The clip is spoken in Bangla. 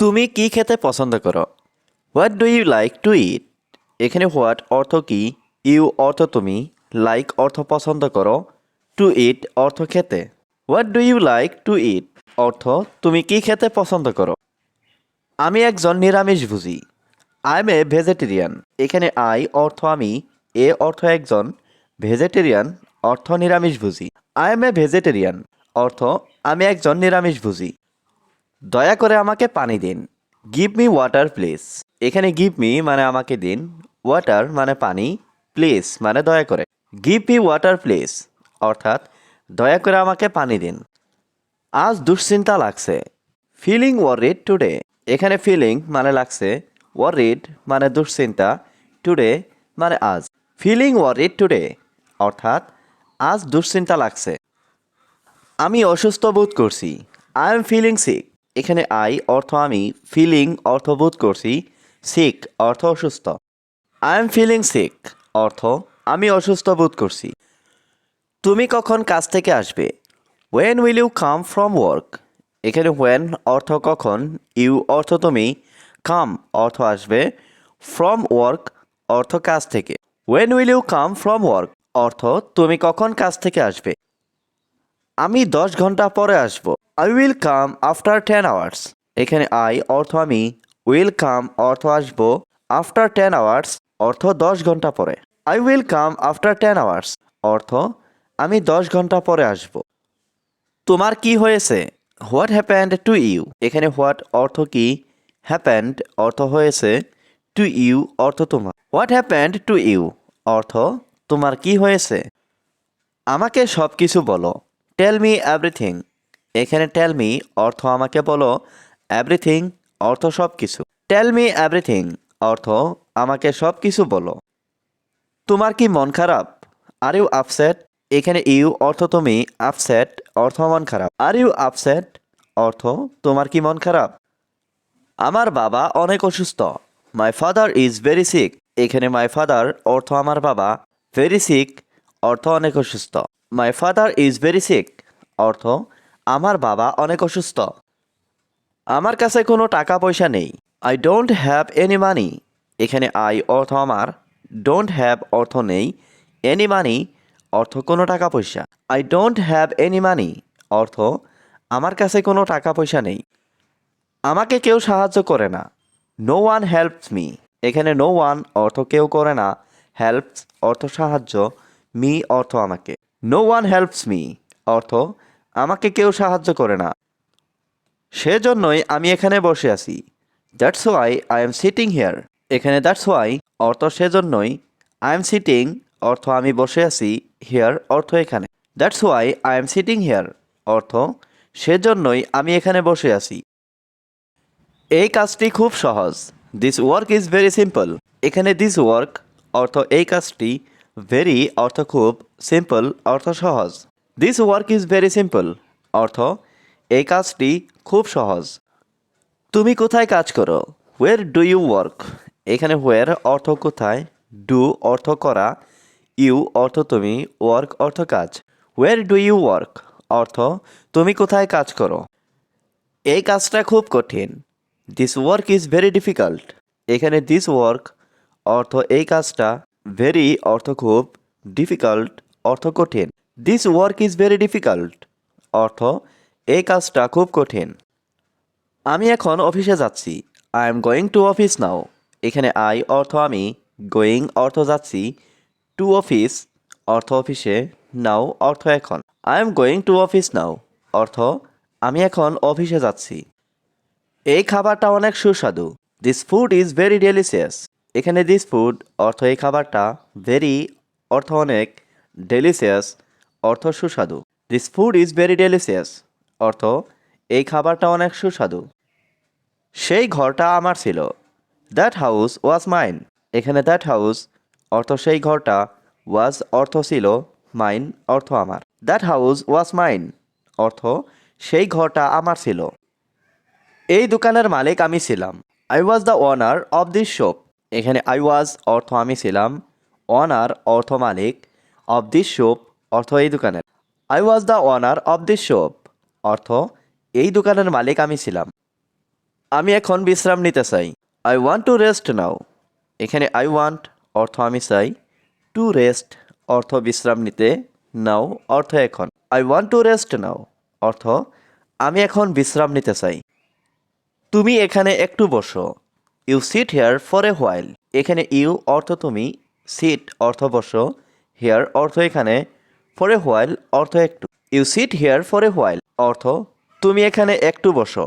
তুমি কি খেতে পছন্দ করো? What do you like to eat এখানে হোয়াট অর্থ কি? ইউ অর্থ তুমি। লাইক অর্থ পছন্দ করো। টু ইট অর্থ খেতে। What do you like to eat অর্থ তুমি কি খেতে পছন্দ করো? আমি একজন নিরামিষভোজী আই এম এ ভেজিটেরিয়ান এখানে আই অর্থ আমি। এ অর্থ একজন ভেজিটেরিয়ান অর্থ নিরামিষভোজী আই এম এ ভেজিটেরিয়ান অর্থ আমি একজন নিরামিষভোজী দয়া করে আমাকে পানি দিন। গিভ মি ওয়াটার প্লিজ এখানে গিভ মি মানে আমাকে দিন। ওয়াটার মানে পানি। প্লিজ মানে দয়া করে। গিভ মি ওয়াটার প্লিজ অর্থাৎ, দয়া করে আমাকে পানি দিন। আজ দুশ্চিন্তা লাগছে। ফিলিং ওয়ারিড টুডে এখানে ফিলিং মানে লাগছে। ওয়ারিড মানে দুশ্চিন্তা। টুডে মানে আজ। ফিলিং ওয়ারিড টুডে অর্থাৎ, আজ দুশ্চিন্তা লাগছে। আমি অসুস্থ বোধ করছি। আই এম ফিলিং সিক এখানে আই অর্থ আমি ফিলিং অর্থ বোধ করছি সিক অর্থ অসুস্থ। আই এম ফিলিং সিক অর্থ আমি অসুস্থ বোধ করছি। তুমি কখন কাজ থেকে আসবে? When will you come from work এখানে ওয়েন অর্থ কখন ইউ অর্থ তুমি কাম অর্থ আসবে ফ্রম ওয়ার্ক অর্থ কাজ থেকে। When will you come from work অর্থ তুমি কখন কাজ থেকে আসবে। আমি দশ ঘণ্টা পরে আসব। I will come after ten hours এখানে আই অর্থ আমি উইল কাম অর্থ আসব আফটার টেন আওয়ার্স অর্থ দশ ঘণ্টা পরে। I will come after ten hours অর্থ আমি দশ ঘণ্টা পরে আসব। তোমার কি হয়েছে? হোয়াট হ্যাপেন্ড টু ইউ এখানে হোয়াট অর্থ কি? হ্যাপেন্ড অর্থ হয়েছে টু ইউ অর্থ তোমার। হোয়াট হ্যাপেন্ড টু ইউ অর্থ তোমার কি হয়েছে? আমাকে সব কিছু বলো। টেল মি এভরিথিং এখানে টেল মি অর্থ আমাকে বলো এভরিথিং অর্থ সব কিছু টেল মি এভরিথিং অর্থ আমাকে সব কিছু বলো। তোমার কি মন খারাপ? আর ইউ আপসেট এখানে ইউ অর্থ তুমি আপসেট অর্থ মন খারাপ। আর ইউ আপসেট অর্থ তোমার কি মন খারাপ? আমার বাবা অনেক অসুস্থ। My father is very sick এখানে মাই ফাদার অর্থ আমার বাবা। ভেরি সিক অর্থ অনেক অসুস্থ। My father is very sick অর্থ আমার বাবা অনেক অসুস্থ। আমার কাছে কোনো টাকা পয়সা নেই। I don't have any money এখানে আই অর্থ আমার। ডোন্ট হ্যাভ অর্থ নেই। এনি মানি অর্থ কোনো টাকা পয়সা I don't have any money অর্থ আমার কাছে কোনো টাকা পয়সা নেই। আমাকে কেউ সাহায্য করে না। নো ওয়ান হেল্পস মি এখানে নো ওয়ান অর্থ কেউ করে না। হেল্পস অর্থ সাহায্য। মি অর্থ আমাকে। নো ওয়ান হেল্পস মি অর্থ আমাকে কেউ সাহায্য করে না। সেজন্যই আমি এখানে বসে আছি। That's why I am sitting here এখানে দ্যাটস ওয়াই অর্থ সেজন্যই আই এম সিটিং অর্থ আমি বসে আছি হিয়ার অর্থ এখানে। That's why I am sitting here অর্থ সেজন্যই আমি এখানে বসে আছি। এই কাজটি খুব সহজ। This work is very simple এখানে দিস ওয়ার্ক অর্থ এই কাজটি ভেরি অর্থ খুব সিম্পল অর্থ সহজ। This work is very simple অর্থ, এই কাজটি খুব সহজ। তুমি কোথায় কাজ করো? ওয়ের ডু ইউ ওয়ার্ক এখানে ওয়ের অর্থ কোথায়? ডু অর্থ করা। ইউ অর্থ তুমি। ওয়ার্ক অর্থ কাজ। ওয়ের ডু ইউ ওয়ার্ক অর্থ, তুমি কোথায় কাজ করো? এই কাজটা খুব কঠিন। This work is very difficult এখানে দিস ওয়ার্ক অর্থ এই কাজটা ভেরি অর্থ খুব ডিফিকাল্ট অর্থ কঠিন। This work is very difficult অর্থ, এই কাজটা খুব কঠিন। আমি এখন অফিসে যাচ্ছি। I am going to office now এখানে আই অর্থ আমি। গোয়িং অর্থ যাচ্ছি। টু অফিস অর্থ অফিসে। নাও অর্থ এখন। I am going to office now অর্থ, আমি এখন অফিসে যাচ্ছি। এই খাবারটা অনেক সুস্বাদু। This food is very delicious এখানে দিস ফুড অর্থ এই খাবারটা ভেরি অর্থ অনেক ডেলিসিয়াস অর্থ সুস্বাদু। This food is very delicious অর্থ, এই খাবারটা অনেক সুস্বাদু। সেই ঘরটা আমার ছিল। দ্যাট হাউস ওয়াজ মাইন এখানে দ্যাট হাউস অর্থ সেই ঘরটা ওয়াজ অর্থ ছিল মাইন অর্থ আমার। দ্যাট হাউস ওয়াজ মাইন অর্থ, সেই ঘরটা আমার ছিল। এই দোকানের মালিক আমি ছিলাম। I was the owner of this shop এখানে আই ওয়াজ অর্থ আমি ছিলাম। ওনার অর্থ মালিক অফ দিস শপ অর্থ এই দোকানের। I was the owner of this shop অর্থ, এই দোকানের মালিক আমি ছিলাম। আমি এখন বিশ্রাম নিতে চাই। I want to rest now এখানে আই ওয়ান্ট অর্থ আমি চাই। টু রেস্ট অর্থ বিশ্রাম নিতে। নাও অর্থ এখন। I want to rest now অর্থ, আমি এখন বিশ্রাম নিতে চাই। তুমি এখানে একটু বসো। You sit here for a while এখানে ইউ অর্থ তুমি। সিট অর্থ বসো। হেয়ার অর্থ এখানে। ফর এ হোয়াইল অর্থ একটু। You sit here for a while অর্থ, তুমি এখানে একটু বসো।